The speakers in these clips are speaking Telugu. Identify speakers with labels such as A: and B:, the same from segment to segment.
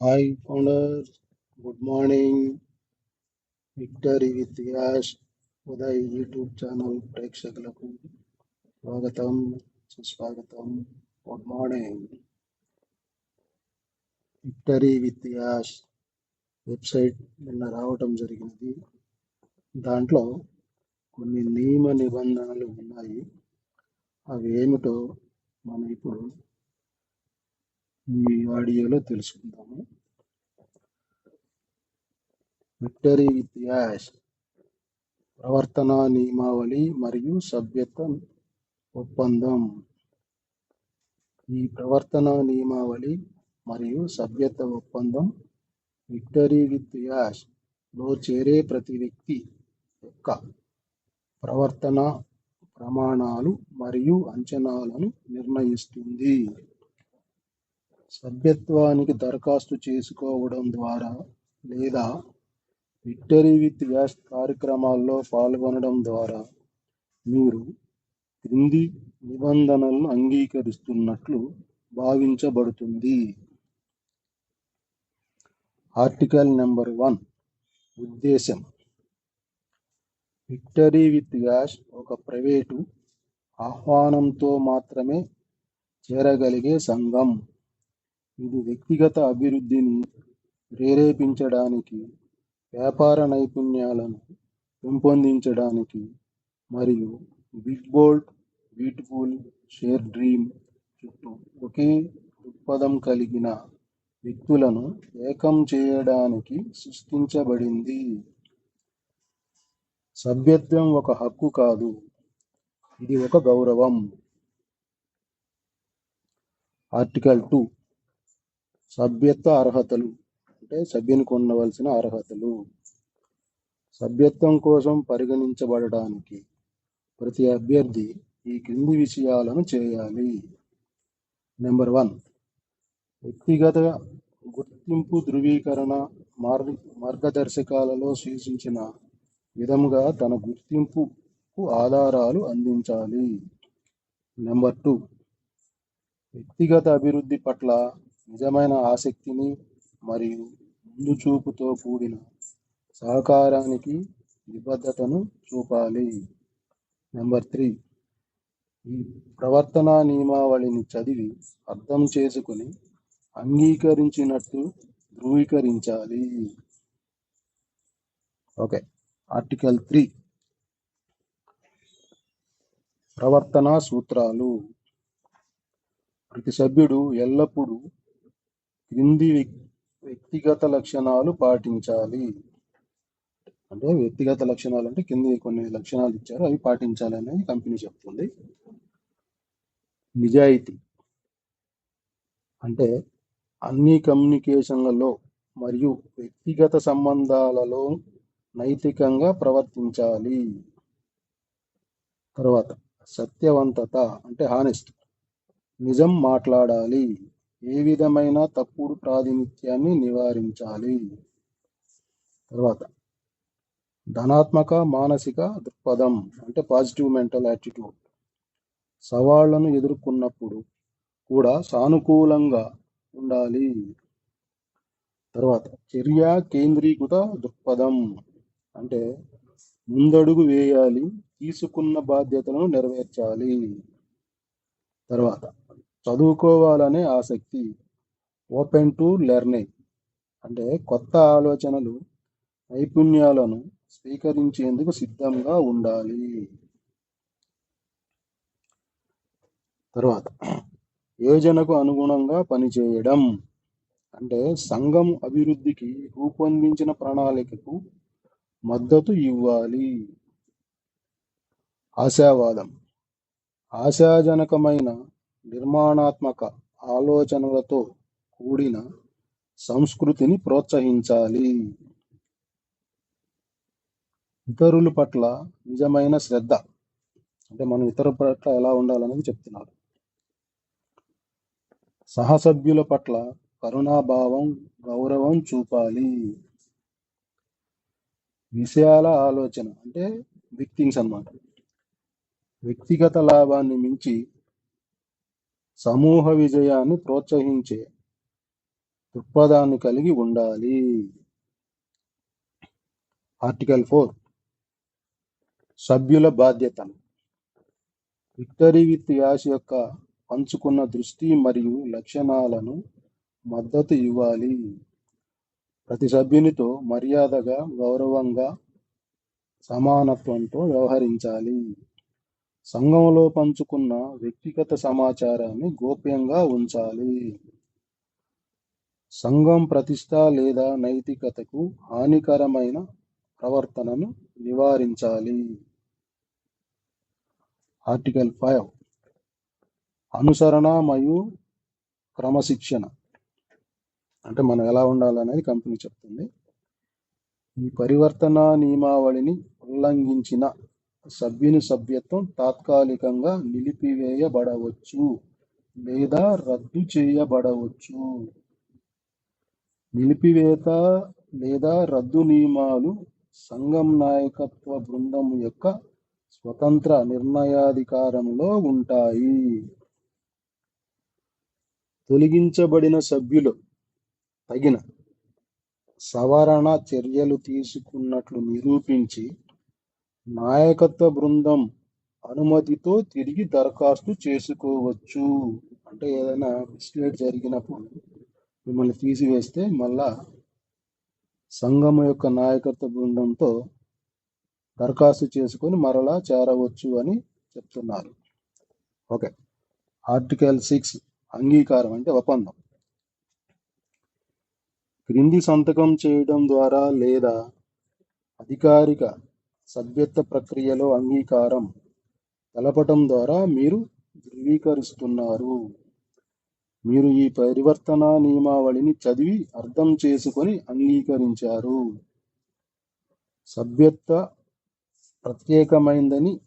A: Hi founders good morning victory with Yash Uday YouTube channel ప్రేక్షకులకు స్వాగతం సుస్వాగతం. Good morning victory with Yash website నిన్న రావటం జరిగినది. దాంట్లో కొన్ని నియమ నిబంధనలు ఉన్నాయి. అవి ఏమిటో మనం ఇప్పుడు ఈ ఆడియోలో తెలుసుకుందాము. విక్టరీ విత్ యాష్ ప్రవర్తన నియమావళి మరియు సభ్యత్వ ఒప్పందం. ఈ ప్రవర్తన నియమావళి మరియు సభ్యత్వ ఒప్పందం విక్టరీ విత్ యాష్లో చేరే ప్రతి వ్యక్తి యొక్క ప్రవర్తన ప్రమాణాలు మరియు అంచనాలను నిర్ణయిస్తుంది. సభ్యత్వానికి దరఖాస్తు చేసుకోవడం ద్వారా లేదా విక్టరీ విత్ వ్యాస్ కార్యక్రమాల్లో పాల్గొనడం ద్వారా మీరు క్రింది నిబంధనలను అంగీకరిస్తున్నట్లు భావించబడుతుంది. Article number one. ఉద్దేశం. విక్టరీ విత్ వ్యాష్ ఒక ప్రైవేటు ఆహ్వానంతో మాత్రమే చేరగలిగే సంఘం. ఇది వ్యక్తిగత అభివృద్ధిని ప్రేరేపించడానికి వ్యాపార నైపుణ్యాలను పెంపొందించడానికి మరియు big bold beautiful share dream చుట్టూ ఒకే దృక్పథం కలిగిన వ్యక్తులను ఏకం చేయడానికి సృష్టించబడింది. సభ్యత్వం ఒక హక్కు కాదు ఇది ఒక గౌరవం. ఆర్టికల్ టూ సభ్యత్వ అర్హతలు. అంటే సభ్యునికి ఉండవలసిన అర్హతలు. సభ్యత్వం కోసం పరిగణించబడడానికి ప్రతి అభ్యర్థి ఈ క్రింది విషయాలను చేయాలి. నెంబర్ వన్ వ్యక్తిగత గుర్తింపు ధృవీకరణ మార్గ మార్గదర్శకాలలో సూచించిన విధముగా తన గుర్తింపుకు ఆధారాలు అందించాలి. నెంబర్ టూ వ్యక్తిగత అభివృద్ధి పట్ల నిజమైన ఆసక్తిని మరియు ముందు చూపుతో కూడిన సహకారానికి నిబద్ధతను చూపాలి. Number three. ఈ ప్రవర్తన నియమావళిని చదివి అర్థం చేసుకుని అంగీకరించినట్టు ధృవీకరించాలి. ఓకే. Article three. ప్రవర్తన సూత్రాలు. ప్రతి సభ్యుడు ఎల్లప్పుడూ క్రింది వ్యక్తిగత లక్షణాలు పాటించాలి. అంటే వ్యక్తిగత లక్షణాలు అంటే కింది కొన్ని లక్షణాలు ఇచ్చారు అవి పాటించాలి అనేది కంపెనీ చెప్తుంది. నిజాయితీ. అంటే అన్ని కమ్యూనికేషన్లలో మరియు వ్యక్తిగత సంబంధాలలో నైతికంగా ప్రవర్తించాలి. తర్వాత సత్యవంతత అంటే హానెస్ట్ నిజం మాట్లాడాలి. ఏ విధమైన తప్పుడు ప్రాతినిధ్యాన్ని నివారించాలి. తర్వాత ధనాత్మక మానసిక దృక్పథం అంటే పాజిటివ్ మెంటల్ యాటిట్యూడ్ సవాళ్ళను ఎదుర్కొన్నప్పుడు కూడా సానుకూలంగా ఉండాలి. తర్వాత చర్య కేంద్రీకృత దృక్పథం అంటే ముందడుగు వేయాలి తీసుకున్న బాధ్యతలను నెరవేర్చాలి. తర్వాత చదువుకోవాలనే ఆసక్తి ఓపెన్ టు లెర్నింగ్ అంటే కొత్త ఆలోచనలు నైపుణ్యాలను స్వీకరించేందుకు సిద్ధంగా ఉండాలి. తర్వాత యోజనకు అనుగుణంగా పనిచేయడం. అంటే సంఘం అభివృద్ధికి రూపొందించిన ప్రణాళికకు మద్దతు ఇవ్వాలి. ఆశావాదం ఆశాజనకమైన నిర్మాణాత్మక ఆలోచనలతో కూడిన సంస్కృతిని ప్రోత్సహించాలి. ఇతరుల పట్ల నిజమైన శ్రద్ధ అంటే మనం ఇతరుల పట్ల ఎలా ఉండాలనేది చెప్తున్నారు. సహసభ్యుల పట్ల కరుణాభావం గౌరవం చూపాలి. విషయాల ఆలోచన అంటే విక్టింగ్స్ అనమాట అన్నమాట. వ్యక్తిగత లాభాన్ని మించి సమూహ విజయాన్ని ప్రోత్సహించే దృక్పథాన్ని కలిగి ఉండాలి. Article four. సభ్యుల బాధ్యతలు. విక్టరీ విత్ యాష్ యొక్క పంచుకున్న దృష్టి మరియు లక్షణాలను మద్దతు ఇవ్వాలి. ప్రతి సభ్యునితో మర్యాదగా గౌరవంగా సమానత్వంతో వ్యవహరించాలి. సంఘంలో పంచుకున్న వ్యక్తిగత సమాచారాన్ని గోప్యంగా ఉంచాలి. సంఘం ప్రతిష్ట లేదా నైతికతకు హానికరమైన ప్రవర్తనను నివారించాలి. Article five. అనుసరణ మరియు క్రమశిక్షణ. అంటే మనం ఎలా ఉండాలనేది కంపెనీ చెప్తుంది. ఈ పరివర్తన నియమావళిని ఉల్లంఘించిన సభ్యుని సభ్యత్వం తాత్కాలికంగా నిలిపివేయబడవచ్చు లేదా రద్దు చేయబడవచ్చు. నిలిపివేత లేదా రద్దు నియమాలు సంఘం నాయకత్వ బృందం యొక్క స్వతంత్ర నిర్ణయాధికారంలో ఉంటాయి. తొలగించబడిన సభ్యులు తగిన సవరణ చర్యలు తీసుకున్నట్లు నిరూపించి నాయకత్వ బృందం అనుమతితో తిరిగి దరఖాస్తు చేసుకోవచ్చు. అంటే ఏదైనా మిస్టేక్ జరిగినప్పుడు మిమ్మల్ని తీసివేస్తే మళ్ళా సంఘం యొక్క నాయకత్వ బృందంతో దరఖాస్తు చేసుకొని మరలా చేరవచ్చు అని చెప్తున్నారు. ఓకే. ఆర్టికల్ సిక్స్ అంగీకారం అంటే ఒప్పందం. క్రింది సంతకం చేయడం ద్వారా లేదా అధికారిక సభ్యత్వ ప్రక్రియలో అంగీకారం తెలపటం ద్వారా మీరు ధృవీకరిస్తున్నారు. మీరు ఈ పరివర్తన నియమావళిని చదివి అర్థం చేసుకొని అంగీకరించారు. సభ్యత్వ ప్రత్యేకమైందని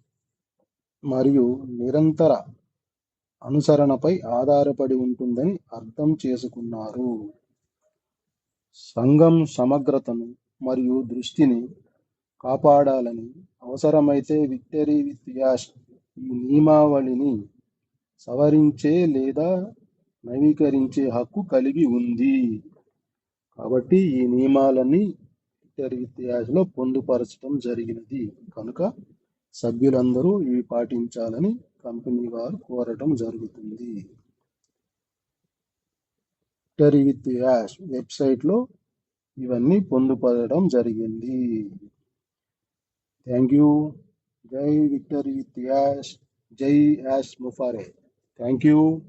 A: మరియు నిరంతర అనుసరణపై ఆధారపడి ఉంటుందని అర్థం చేసుకున్నారు. సంఘం సమగ్రతను మరియు దృష్టిని కాపాడాలని అవసరమైతే విక్టరీ విత్ యాష్ ఈ నియమావళిని సవరించే లేదా నవీకరించే హక్కు కలిగి ఉంది. కాబట్టి ఈ నియమాలన్నీ విక్టరీ విత్ యాష్లో పొందుపరచడం జరిగినది. కనుక సభ్యులందరూ ఇవి పాటించాలని కంపెనీ వారు కోరటం జరుగుతుంది. విక్టరీ విత్ యాష్ వెబ్సైట్లో ఇవన్నీ పొందుపరచడం జరిగింది. Thank you. Jai Victory Tiash. Jai Ash Mufare. Thank you.